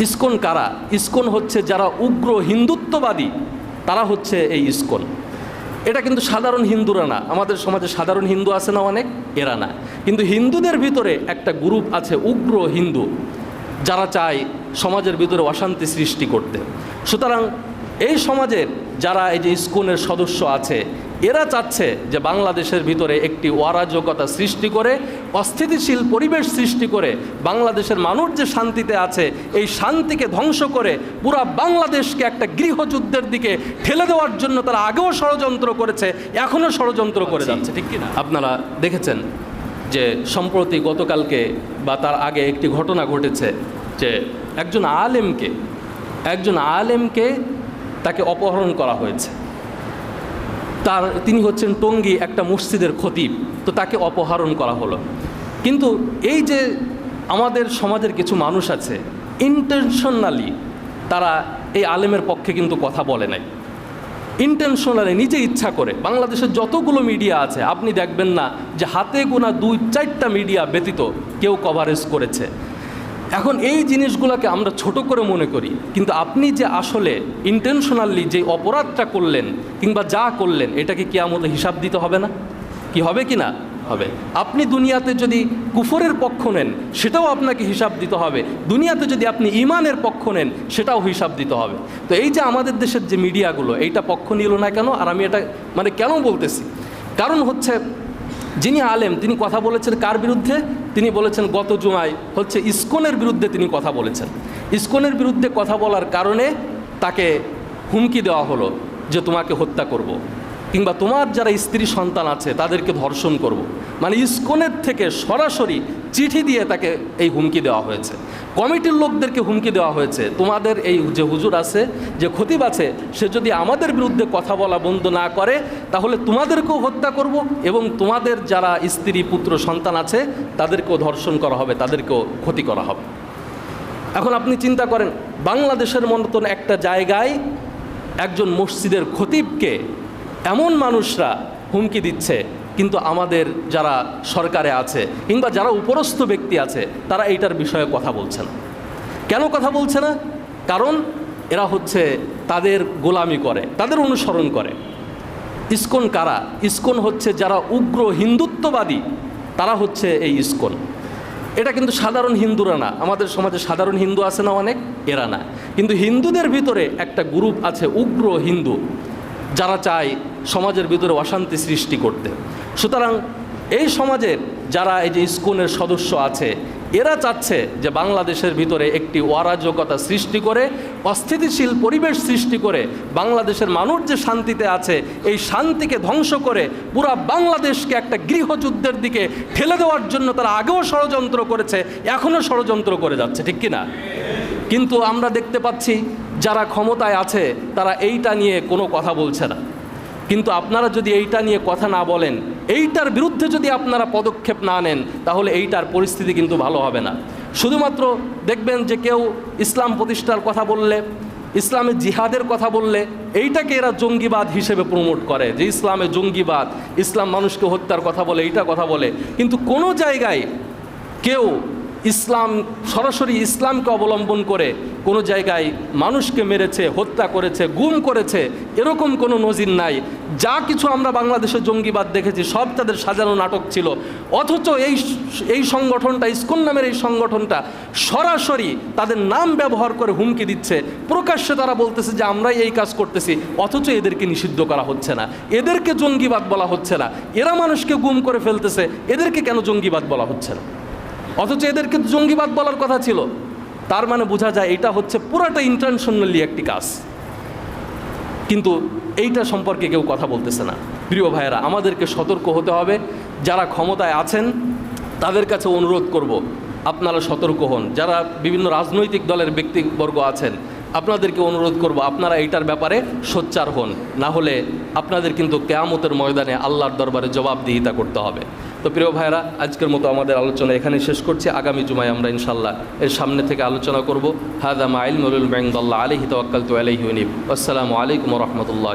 ISKCON কারা? ISKCON হচ্ছে যারা উগ্র হিন্দুত্ববাদী, তারা হচ্ছে এই ইস্কন। এটা কিন্তু সাধারণ হিন্দুরা না। আমাদের সমাজে সাধারণ হিন্দু আছে না অনেক? এরা না। কিন্তু হিন্দুদের ভিতরে একটা গ্রুপ আছে উগ্র হিন্দু, যারা চায় সমাজের ভিতরে অশান্তি সৃষ্টি করতে। সুতরাং এই সমাজের যারা এই যে ইস্কনের সদস্য আছে এরা চাচ্ছে যে বাংলাদেশের ভিতরে একটি অরাজকতা সৃষ্টি করে অস্থিতিশীল পরিবেশ সৃষ্টি করে বাংলাদেশের মানুষ যে শান্তিতে আছে এই শান্তিকে ধ্বংস করে পুরা বাংলাদেশকে একটা গৃহযুদ্ধের দিকে ঠেলে দেওয়ার জন্য তারা আগেও ষড়যন্ত্র করেছে এখনও ষড়যন্ত্র করে যাচ্ছে ঠিক কিনা? আপনারা দেখেছেন যে সম্প্রতি গতকালকে বা তার আগে একটি ঘটনা ঘটেছে যে একজন আলেমকে একজন আলেমকে তাকে অপহরণ করা হয়েছে। তার, তিনি হচ্ছেন টঙ্গী একটা মসজিদের খতিব, তো তাকে অপহরণ করা হলো। কিন্তু এই যে আমাদের সমাজের কিছু মানুষ আছে ইন্টেনশনালি তারা এই আলেমের পক্ষে কিন্তু কথা বলে নাই। ইন্টেনশনালি নিজে ইচ্ছা করে বাংলাদেশের যতগুলো মিডিয়া আছে, আপনি দেখবেন না যে হাতে গোনা দুই চারটা মিডিয়া ব্যতীত কেউ কভারেজ করেছে। এখন এই জিনিসগুলোকে আমরা ছোট করে মনে করি, কিন্তু আপনি যে আসলে ইন্টেনশনালি যে অপরাধটা করলেন কিংবা যা করলেন, এটাকে কি আমাদের হিসাব দিতে হবে না? কি হবে কি না? হবে। আপনি দুনিয়াতে যদি কুফরের পক্ষ নেন, সেটাও আপনাকে হিসাব দিতে হবে। দুনিয়াতে যদি আপনি ইমানের পক্ষ নেন, সেটাও হিসাব দিতে হবে। তো এই যে আমাদের দেশের যে মিডিয়াগুলো, এইটা পক্ষ নিল না কেন? আর আমি এটা মানে কেন বলতেছি? কারণ হচ্ছে যিনি আলেম, তিনি কথা বলেছেন কার বিরুদ্ধে তিনি বলেছেন গত জুমায় হচ্ছে ইস্কনের বিরুদ্ধে তিনি কথা বলেছেন ইস্কনের বিরুদ্ধে কথা বলার কারণে তাকে হুমকি দেওয়া হলো যে তোমাকে হত্যা করব। কিংবা তোমার যারা স্ত্রী সন্তান আছে তাদেরকে ধর্ষণ করব। মানে ইস্কনের থেকে সরাসরি চিঠি দিয়ে তাকে এই হুমকি দেওয়া হয়েছে। কমিটির লোকদেরকে হুমকি দেওয়া হয়েছে। তোমাদের এই যে হুজুর আছে, যে খতিব আছে, সে যদি আমাদের বিরুদ্ধে কথা বলা বন্ধ না করে, তাহলে তোমাদেরকেও হত্যা করব এবং তোমাদের যারা স্ত্রী, পুত্র, সন্তান আছে, তাদেরকেও ধর্ষণ করা হবে, তাদেরকেও ক্ষতি করা হবে। এখন আপনি চিন্তা করেন, বাংলাদেশের মতন একটা জায়গায় একজন মসজিদের খতিবকে এমন মানুষরা হুমকি দিচ্ছে কিন্তু আমাদের যারা সরকারে আছে কিংবা যারা উপরস্থ ব্যক্তি আছে, তারা এইটার বিষয়ে কথা বলছে না। কেন কথা বলছে না? কারণ এরা হচ্ছে তাদের গোলামি করে, তাদের অনুসরণ করে। ইস্কন কারা? ইস্কন হচ্ছে যারা উগ্র হিন্দুত্ববাদী, তারা হচ্ছে এই ইস্কন। এটা কিন্তু সাধারণ হিন্দুরা না, আমাদের সমাজে সাধারণ হিন্দু আছে না অনেক? এরা না। কিন্তু হিন্দুদের ভিতরে একটা গ্রুপ আছে উগ্র হিন্দু, যারা চায় সমাজের ভিতরে অশান্তি সৃষ্টি করতে। সুতরাং এই সমাজের যারা এই যে ইস্কনের সদস্য আছে, এরা চাচ্ছে যে বাংলাদেশের ভিতরে একটি অরাজকতা সৃষ্টি করে, অস্থিতিশীল পরিবেশ সৃষ্টি করে, বাংলাদেশের মানুষ যে শান্তিতে আছে, এই শান্তিকে ধ্বংস করে পুরা বাংলাদেশকে একটা গৃহযুদ্ধের দিকে ঠেলে দেওয়ার জন্য তারা আগেও ষড়যন্ত্র করেছে এখনও ষড়যন্ত্র করে যাচ্ছে, ঠিক কিনা? কিন্তু আমরা দেখতে পাচ্ছি, যারা ক্ষমতায় আছে, তারা এইটা নিয়ে কোনো কথা বলছে না। কিন্তু আপনারা যদি এইটা নিয়ে কথা না বলেন, এইটার বিরুদ্ধে যদি আপনারা পদক্ষেপ না নেন, তাহলে এইটার পরিস্থিতি কিন্তু ভালো হবে না। শুধুমাত্র দেখবেন যে কেউ ইসলাম প্রতিষ্ঠার কথা বললে, ইসলামে জিহাদের কথা বললে, এইটাকে এরা জঙ্গিবাদ হিসেবে প্রমোট করে, যে ইসলামে জঙ্গিবাদ, ইসলাম মানুষকে হত্যার কথা বলে, এইটা কথা বলে। কিন্তু কোনো জায়গায় কেউ ইসলাম সরাসরি ইসলামকে অবলম্বন করে কোনো জায়গায় মানুষকে মেরেছে, হত্যা করেছে, গুম করেছে, এরকম কোনো নজির নাই। যা কিছু আমরা বাংলাদেশে জঙ্গিবাদ দেখেছি, সব তাদের সাজানো নাটক ছিল। অথচ এই এই সংগঠনটা, ইস্কন নামের এই সংগঠনটা সরাসরি তাদের নাম ব্যবহার করে হুমকি দিচ্ছে। প্রকাশ্যে তারা বলতেছে যে, আমরাই এই কাজ করতেছি। অথচ এদেরকে নিষিদ্ধ করা হচ্ছে না। এদেরকে জঙ্গিবাদ বলা হচ্ছে না। এরা মানুষকে গুম করে ফেলতেছে, এদেরকে কেন জঙ্গিবাদ বলা হচ্ছে না? অথচ এদেরকে জঙ্গিবাদ বলার কথা ছিল। তার মানে বোঝা যায় এটা হচ্ছে পুরাটা ইন্টারন্যাশনালি একটি কাজ। কিন্তু এইটা সম্পর্কে কেউ কথা বলতেছে না। প্রিয় ভাইয়েরা, আমাদেরকে সতর্ক হতে হবে। যারা ক্ষমতায় আছেন, তাদের কাছে অনুরোধ করব, আপনারা সতর্ক হন। যারা বিভিন্ন রাজনৈতিক দলের ব্যক্তিবর্গ আছেন, আপনাদেরকে অনুরোধ করব, আপনারা এইটার ব্যাপারে সোচ্চার হন। না হলে আপনাদের কিন্তু কেয়ামতের ময়দানে আল্লাহর দরবারে জবাবদিহিতা করতে হবে। তো প্রিয় ভাইরা আজকের মতো আমাদের আলোচনা এখানে শেষ করছি। আগামী জুমায় আমরা ইনশাল্লাহ এর সামনে থেকে আলোচনা করব। হাদা মাইল মরুল ব্যাংদুল্লাহ আলহি তওয়াক্কাল তু আলহিউনিব আসসালামু আলাইকুম রহমতুল্লাহ